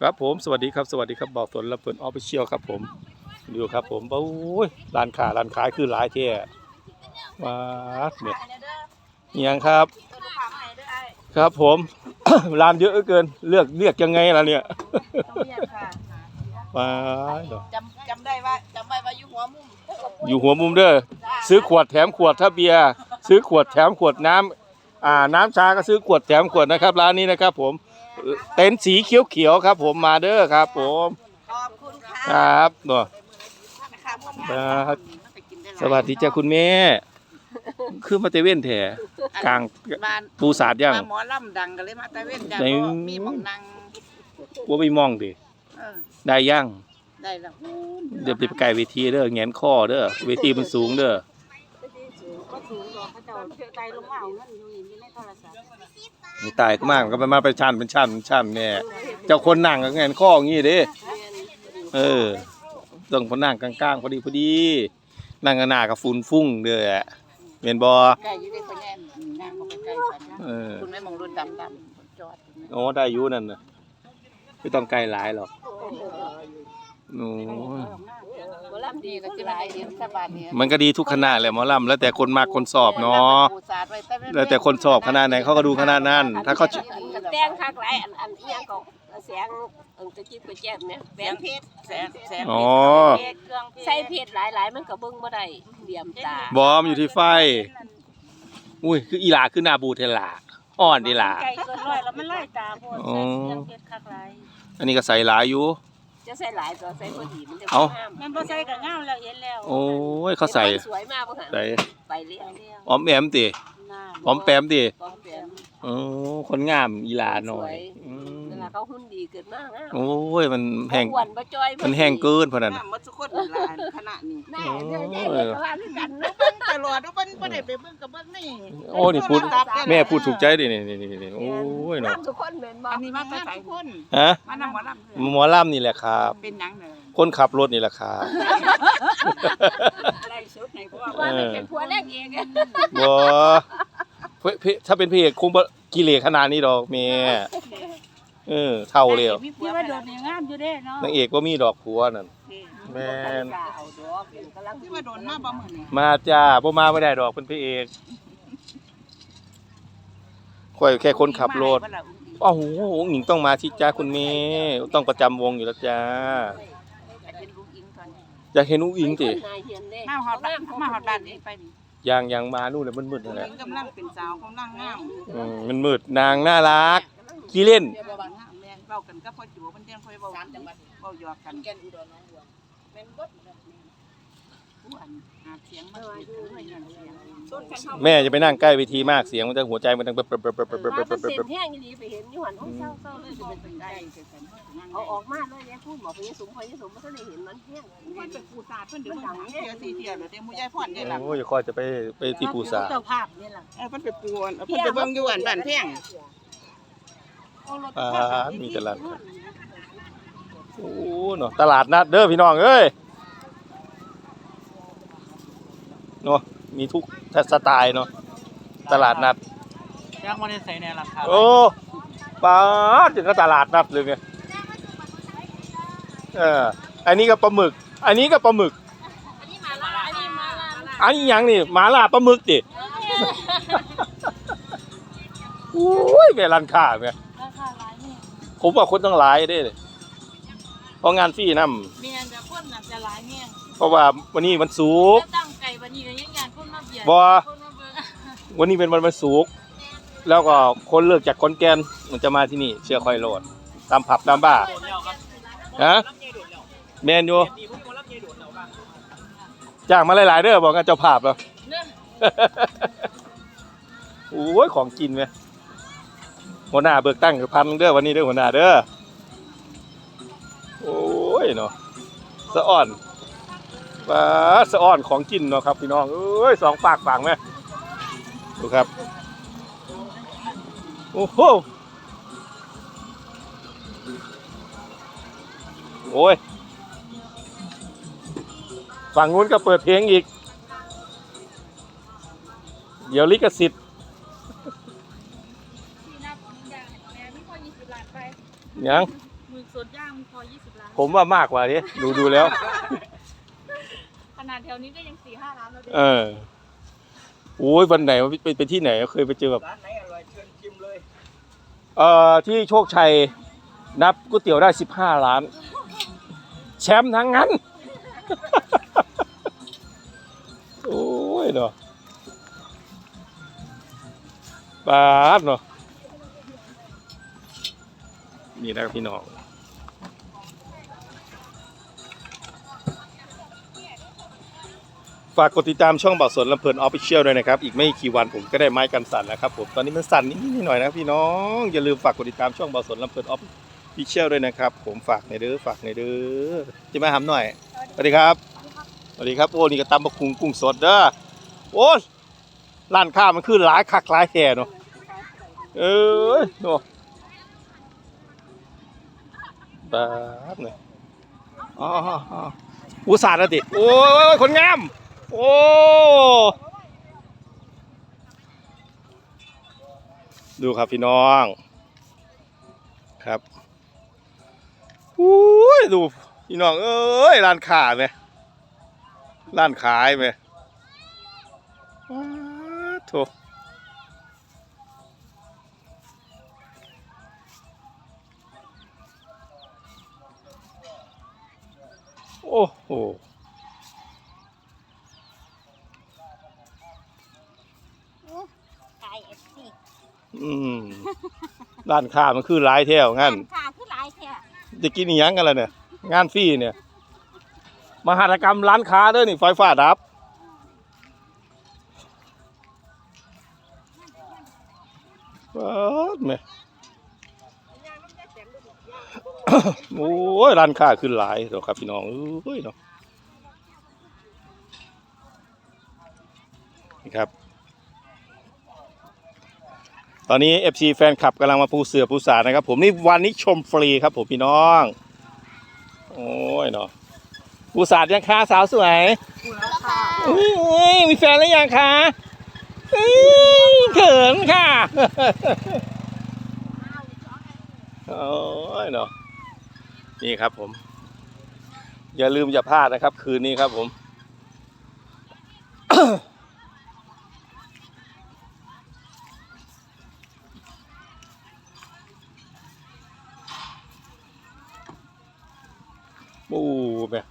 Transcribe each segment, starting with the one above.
ครับผมสวัสดีครับสวัสดีครับบอกสนและเปิดออฟฟิเชียลครับผมอยู่ครับผมโอ้ยร้านค้าร้านขายคือหลายเท่มาเนี่ยเนียงครับ ครับผมร้านเยอะเหลือเกินเลือกเลือกยังไงล่ะเนี่ยต้องเรียกค่ะมาเดี๋ยวจำจำได้ว่าจำไว้ว่าอยู่หัวมุมอยู่หัวมุมเด้อซื้อขวดแถมขวดถ้าเบียร์ซื้อขวดแถมขวดน้ำอ่าน้ำชาก็ซื้อขวดแถมขวดนะครับ ร้านนี้นะครับผม เต็นท์สีเขียวๆครับ ผมมาเด้อครับ ผมขอบคุณคค่ะรับเนาะ นะคะพวกครับ สวัสดีจ้าคุณแม่คือมาเตเว่นแถกลางบ้านปูสาดยัง มาหมอลำดังกันเลยมาตะเวนจ้ะไหน ก็มีหมองนังว่าไปมองดิเออได้ยังได้แล้วเดี๋ยวไปไกลเวทีเด้อแงนข้อเด้อเวทีมันสูงเด้อก็สูงกว่าเขาเจ้าเชื่อใจลงมาเอาเงินอยู่นี่ในโทรศัพท์ นี่ตายก็มากก็ไปมาเป็นชั้นเป็นชั้นเป็นชั้นแน่เจ้าคนนั่งก็แงนข้ออย่างงี้เด้เออต้องพอนั่งกลางๆพอดีพอดี นั่งกันหน้ากับฝุ่นฟุ้งเด้อเมียนบอใกล้อยู่ได้คนแน่นนางก็ไปใกล้กันนะเออคุณแม่มองรุ่นดำดำจอดอยู่นะโอ้ได้อยุนั่นน่ะไม่ต้องไกลหลายหรอกโอ้ยบ่ลำดีดีก็ก็คืคืออหหลา ลายยเดียเดีวยวชาวบ้านเนี่ยมันก็ดีทุกคณะแหละหมอลำแล้วแต่คนมากคนสอบเนาะแล้วแต่คนสอบคณะไหนเขาก็ดูคณะนั้น ถ้าเขาแต่งคักหลายอันอันอีหยังก็เสียงเอิ้นตะกี้ก็แจ๊บเนี่ยแหวแสงนเพชรแสงแสงอ๋อเพชรเครื่องใส่เพชรหลายๆมันก็เบิ่งบ่ได้เหลี่ยมตาบอมอยู่ที่ไฟ อุ้ยคืออีหลาคือหนาบูเทลาอ่อนดีหลาไก่เกินร้อยแล้วมันไล่ตาโพดอ๋อใส่เครื่องเพชรคักหลายอันนี้ก็ใส่หลายอยู่ จะใส่หลายตัวใส่พอดีมันจะเอ้างามมันบ่ใส่ก็งามแล้วเห็นแล้วโอ้ยเขาใส่สวยมากบ่หั่นใส่ไปเรียงออมแอมติหน้าออมแปมติออมแปมโอ้คนงามอีหลาหน่อยอืม เวลาเขาหุ่นดีเกินมากนะโอ้ยมันแห้งอ้วนบ่จ้อยบ่มันแห้งเกินพอนั้นน้ำมัดทุกคนหลานคณะนี้แน่เดี๋ยวแย่ๆว่าคือกันนะเบิ่งตลอดทุกคนบ่ได้ไปเบิ่งกับเบิ่งนี่โอ้นี่พูดแม่พูดถูกใจดินี่นี่นี่นี่โอ้ยเนาะทุกคนเหม็นบ่อันนี้มาใส่ทุกคนฮะมานำหมอลำหมอลำนี่แหละครับ เป็นหยังเด้อคนขับรถนี่แหละครับไล่สุดให้พวกว่ามันเป็นผัวแรกเองอะบ่เพ่เพ่ถ้าเป็นพระเอกคงบ่กิเลสขนาดนี้ดอกแม่ เออเท่าแล้วพี่ว่าโดนอย่างงามอยู่เด้เนาะนางเอกบ่มีดอกผัวนั่นแม่นเอาดอกกำลังที่ว่าโดนมาบ่มื้อนี้มาจ้าบ่มาไม่ได้ดอกเป็นพระเอกข่อยแค่คนขับรถอ้าวโหหญิงต้องมาที่จ้าคุณแม่ต้องประจำวงอยู่แล้วจ้าเป็นลูกอิงก่อนอยากเห็นอุ้งอิงติมาฮอดบ้านมาฮอดบ้านนี้ไปนี่ยังยังมานู่นน่ะมืดๆนั่นแหอิละงกำลังเป็นสาวกำลังงามอืมมันมืดนางน่ารักขี้เล่น กันกับพ่อจูเพิ่นเที่ยงค่อยเว้าจังหวัดเว้าหยอกกันแก่นอุดรน้องบัวแม่นบ่ผู้อันหาเสียงมาเสียงเลยนั่นเสียงต้นกันเฮาแม่จะไปนั่งใกล้เวทีมากเสียงมันจะหัวใจมันดังเปิบเปิบเปิบเปิบเปิบเปิบมันเปิบเสีเปิยบแห้งอีหลีไปเห็นอยู่หันห้องเศร้าๆเลยจะจะเป็เป็นนไปไปได้ได้จะเป็นนั่งเอาออกมาเลยเนี่ยพูดบอกไปยังสูงพอยังสูงบ่ทันได้เห็นมันแห้งมันเป็นปูสาดเพิ่นเดี๋ยวมันดังเที่ยวสี่เที่ยวแล้วเดี๋ยวมูยายพรได้ล่ะโอ้ยคอยจะไปไปที่ปูสาเจ้าภาพนี่ล่ะเออเพิ่นไปปูอันเพิ่นไปเบิ่งอยู่อันบ้านแพง อ่ามีตลาดโอ้เนาะตลาดนัดเด้อพี่น้องเอ้ยเนาะมีทุกสไตล์เนาะตลาดนัดยังไม่ได้ใส่ในราคาโอ้ป้าดถึงก็ตลาดนัดเลยไงเอออันนี้ก็ปลาหมึก อันนี้ก็ปลาหมึก อันนี้มาละอันนี้มาละอันนี้หยังนี่หมาล่าปลาหมึกดิโอ้ยแม่ร้านค้าแม่ ผมว่าคนต้องหลายเด้เพราะงานฟรีนํเมียนจะพ่นน่ะจะหลายแห้งเพราะว่าวันนี้มันสุกร์ตั้งไก่บัดนี้ก็ยังยานพ่นมาเบียดบ่พ่นมาเบิ่งวันนี้เป็นวันวันศุกร์แล้วก็คนเลิกจากคอนแกนมันจะมาที่นี่เชื่อคอยโหลด ตามผับตามบ้าร์โดดแล้วครับฮะรับเยโดดแล้วแมนอยู่ดีพวกคนรับเยโดดแล้วบ้างจ้างมาหลายๆเด้อบอกกันเจ้าภาพแล้วโอ้ยของกินไหม หัวหน้าเบิกตั้งพันเด้อวันนี้เด้อหัวหน้าเด้อโอ้ยเนาะสะอ่อนปลาสะอ่อนของกินเนาะครับพี่น้องเอ้ยสองปากฝังไหมดูครับโอ้โหโอ้ยฝั่งนู้นก็เปิดเพลงอีก เดี๋ยวลิขสิทธิ์ ย่างแม่มีคน20ล้านไปยังมือมึกสดย่างมันพอ20ล้าน ผมว่ามากกว่านี้ดูดูแล้ว ขนาดแถวนี้ก็ยัง4-5ล้านแล้วดิเออโอ้ยวันไหนไปไปที่ไหนเคยไปเจอแบบร้านไหนอร่อยเชิญชิมเลยเอ่อที่โชคชัยนับก๋วยเตี๋ยวได้สิบห้าล้าน แชมป์ทั้งนั้น โอ้ยเนาะบาดเนาะ นี่นะครับพี่น้องฝากกดติดตามช่องบ่าวสนลำเพลินออฟฟิเชียลด้วยนะครับ อีกไม่กี่วันผมก็ได้ไม้กันสั่นแล้วครับผมตอนนี้มันสั่นนิดๆหน่อยๆนะพี่น้อง อย่าลืมฝากกดติดตามช่องบ่าวสนลำเพลินออฟฟิเชียลด้วยนะครับ ผมฝากในเด้อฝากในเด้อจะมาหำหน่อยสวัสดีครับสวัสดีครับโอ้นี่ก็ตำบักคุงกุ้งสดเด้อโอ้ร้านค้ามันคือหลายคักหลายแท่เนาะเอ้ยเนาะ บาดเนี่ยอ๋ออ๋ออุตส่าห์แล้วติโอ้ยคนงาม โอ้ดูครับพี่น้องครับอุ้ยดูพี่น้องเอ้ยร้านค้าไหมร้านขายไหมว้าโถ โอ้โหขายเอฟซีอืมร้านค้ามันคือหลายแถวงั้นค่ะคือหลายแท้จะกินอีหยังกันล่ะเนี่ย งานฟรีเนี่ย มหาตกรรมร้านค้าเด้อนี่ไฟฟ้าดับ เปิดแม่ โอ้ยร้านค้าขึ้นหลายเดี๋ยวครับพี่น้องเอ้ยเนาะนี่ครับ ตอนนี้ FC แฟนคลับกำลังมาปูเสือปูสานะครับ ผมนี่วันนี้ชมฟรีครับผมพี่น้อง โอ้ยเนาะปูสาดยังคะสาวสวยอุ้ยอุ้ยมีแฟนแล้วยังคะอุ้ยเขินค่ะโอ้ยเนาะ นี่ครับผม อย่าลืมอย่าพลาดนะครับ คืนนี้ครับผมปูแม่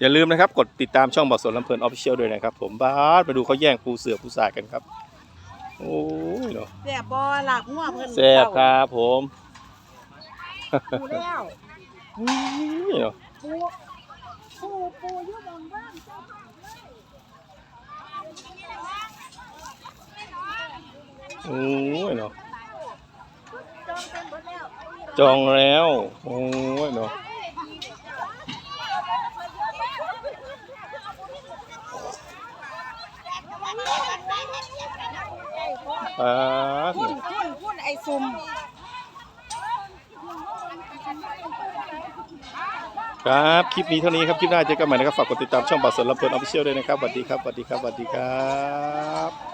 อย่าลืมนะครับ กดติดตามช่องบอกสนลำเพลินออฟฟิเชียลด้วยนะครับผมบ้าสไปดูเขาแย่งปูเสือปูสายกันครับ โอ้ยเนาะแซ่บบ่หลักหัวเพิ่นแซ่บครับผม ปูแล้วอุ้ยเนาะปูปูปูอยู่บนบ้านเจ้าค่ะโอ้ยเนาะจองเป็นหมดแล้วจองแล้วโอ้ยเนาะอ่าพุ่นพุ่นพุ่นไอ้ซุ่ม ครับ คลิปนี้เท่านี้ครับ คลิปหน้าเจอกันใหม่นะครับ ฝากกดติดตามช่องบัตรสนลำเพลินออฟฟิเชียลด้วยนะครับสวัสดีครับสวัสดีครับสวัสดีครับ